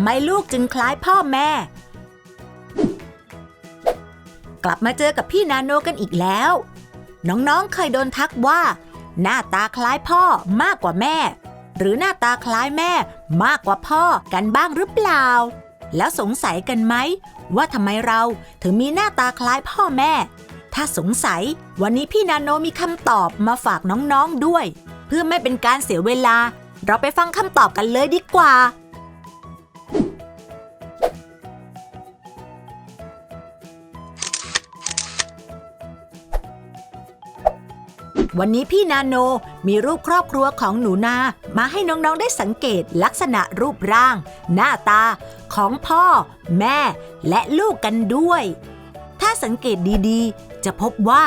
ทำไมลูกจึงคล้ายพ่อแม่ กลับมาเจอกับพี่นาโนกันอีกแล้ว น้องๆเคยโดนทักว่า หน้าตาคล้ายพ่อมากกว่าแม่ หรือหน้าตาคล้ายแม่มากกว่าพ่อกันบ้างหรือเปล่า แล้วสงสัยกันไหม ว่าทำไมเราถึงมีหน้าตาคล้ายพ่อแม่ ถ้าสงสัย วันนี้พี่นาโนมีคำตอบมาฝากน้องๆด้วย เพื่อไม่เป็นการเสียเวลา เราไปฟังคำตอบกันเลยดีกว่า วันนี้พี่นาโนมีรูปครอบครัวของหนูนา มาให้น้องๆได้สังเกตลักษณะรูปร่าง หน้าตา ของพ่อ แม่ และลูกกันด้วย ถ้าสังเกตดีๆ จะพบว่า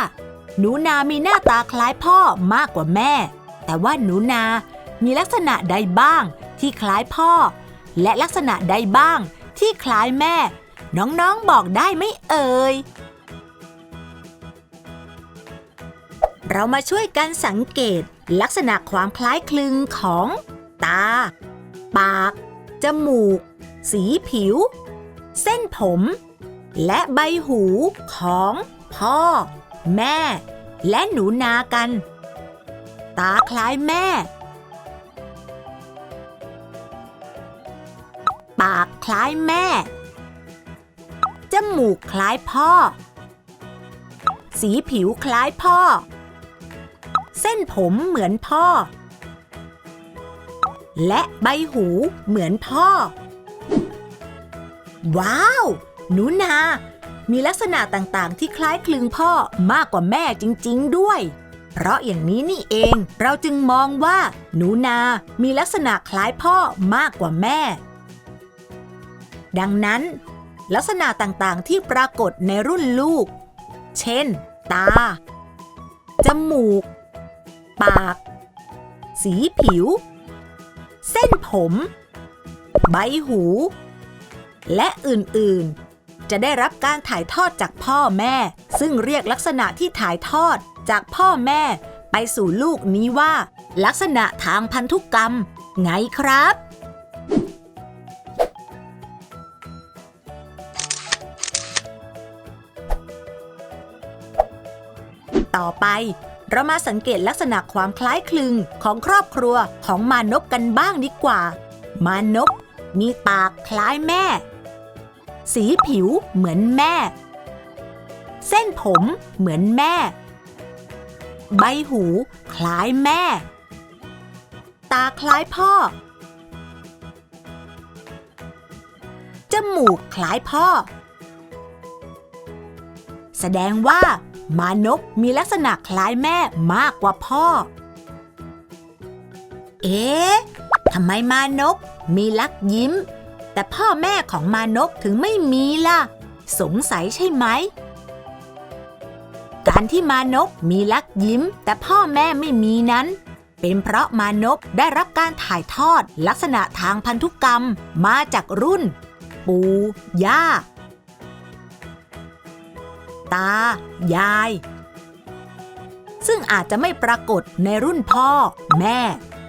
หนูนามีหน้าตาคล้ายพ่อมากกว่าแม่ แต่ว่าหนูนา มีลักษณะใดบ้าง ที่คล้ายพ่อ และลักษณะใดบ้าง ที่คล้ายแม่ น้องๆบอกได้ไหมเอ่ย เรามาช่วยกันสังเกตลักษณะความคล้ายคลึงของ ตา ปาก จมูก สีผิว เส้นผม และใบหูของ พ่อ แม่ และหนูนากัน ตาคล้ายแม่ ปากคล้ายแม่ จมูกคล้ายพ่อ สีผิวคล้ายพ่อ ผมเหมือนพ่อ และใบหูเหมือนพ่อ ว้าว หนูนา มีลักษณะต่างๆ ที่คล้ายคลึงพ่อมากกว่าแม่จริง ๆ ด้วย เพราะอย่างนี้นี่เอง เราจึงมองว่า หนูนา มีลักษณะคล้ายพ่อมากกว่าแม่ ดังนั้น ลักษณะต่างๆ ที่ปรากฏในรุ่นลูก เช่น ตา จมูก ปาก สีผิว เส้นผม ใบหู และอื่นๆ จะได้รับการถ่ายทอดจากพ่อแม่ ซึ่งเรียกลักษณะที่ถ่ายทอดจากพ่อแม่ ไปสู่ลูกนี้ว่า ลักษณะทางพันธุกรรม ไงครับต่อไป เรามาสังเกตลักษณะความคล้ายคลึงของครอบครัวของมานพกันบ้างดีกว่า มานพมีปากคล้ายแม่ สีผิวเหมือนแม่ เส้นผมเหมือนแม่ ใบหูคล้ายแม่ ตาคล้ายพ่อ จมูกคล้ายพ่อ แสดงว่า มานพมีลักษณะคล้ายแม่มากกว่าพ่อ เอ๊ะทำไมมานพมีลักยิ้ม แต่พ่อแม่ของมานพถึงไม่มีล่ะ สงสัยใช่ไหม การที่มานพมีลักยิ้ม แต่พ่อแม่ไม่มีนั้น เป็นเพราะมานพได้รับการถ่ายทอดลักษณะทางพันธุกรรมมาจากรุ่น ปู่ย่า ตา ยาย ซึ่งอาจจะไม่ปรากฏในรุ่นพ่อ แม่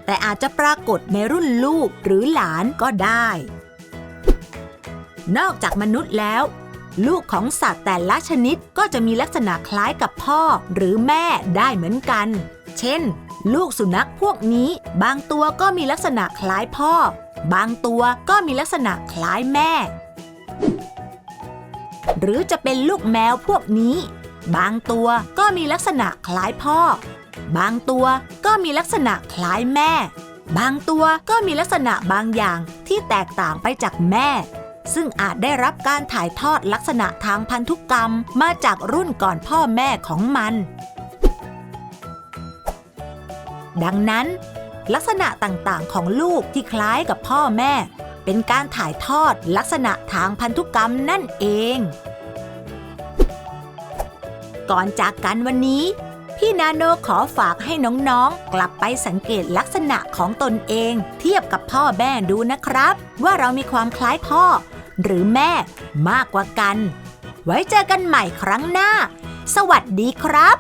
แต่อาจจะปรากฏในรุ่นลูกหรือหลานก็ได้ นอกจากมนุษย์แล้ว ลูกของสัตว์แต่ละชนิดก็จะมีลักษณะคล้ายกับพ่อหรือแม่ได้เหมือนกัน เช่น ลูกสุนัขพวกนี้ บางตัวก็มีลักษณะคล้ายพ่อ บางตัวก็มีลักษณะคล้ายแม่ หรือจะเป็นลูกแมวพวกนี้ บางตัวก็มีลักษณะคล้ายพ่อ บางตัวก็มีลักษณะคล้ายแม่ บางตัวก็มีลักษณะบางอย่างที่แตกต่างไปจากแม่ ซึ่งอาจได้รับการถ่ายทอดลักษณะทางพันธุกรรมมาจากรุ่นก่อนพ่อแม่ของมัน ดังนั้น ลักษณะต่างๆของลูกที่คล้ายกับพ่อแม่ เป็นการถ่ายทอดลักษณะทางพันธุกรรมนั่นเอง ก่อนจากกันวันนี้ พี่นาโนขอฝากให้น้องๆ กลับไปสังเกตลักษณะของตนเอง เทียบกับพ่อแม่ดูนะครับ ว่าเรามีความคล้ายพ่อ หรือแม่มากกว่ากัน ไว้เจอกันใหม่ครั้งหน้า สวัสดีครับ